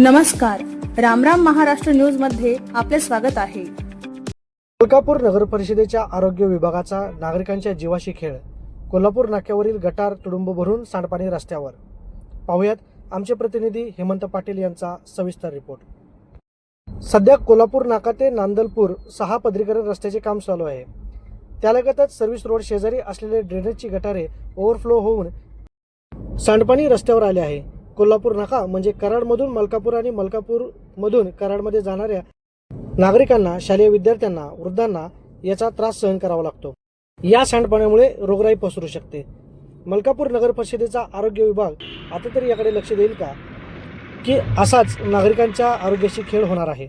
नमस्कार. रामराम महाराष्ट्र न्यूजमध्ये आपले स्वागत आहे. कोल्हापूर नगर परिषदेच्या आरोग्य विभागाचा नागरिकांच्या जीवाशी खेळ. कोल्हापूर नाक्यावरील गटार तुडुंब भरून सांडपाणी रस्त्यावर. पाहुयात आमचे प्रतिनिधी हेमंत पाटील यांचा सविस्तर रिपोर्ट. सध्या कोल्हापूर नाका ते नांदलपूर सहा पदरीकरण रस्त्याचे काम चालू आहे. त्यालगतच सर्व्हिस रोड शेजारी असलेले ड्रेनेजची गटारे ओव्हरफ्लो होऊन सांडपाणी रस्त्यावर आले आहे. कोल्हापूर नाका म्हणजे कराडमधून मलकापूर आणि मलकापूरमधून कराडमध्ये जाणाऱ्या नागरिकांना शालेय विद्यार्थ्यांना वृद्धांना याचा त्रास सहन करावा लागतो. या सांडपाण्यामुळे रोगराई पसरू शकते. मलकापूर नगर परिषदेचा आरोग्य विभाग आता तरी याकडे लक्ष देईल का? की असाच नागरिकांच्या आरोग्याशी खेळ होणार आहे.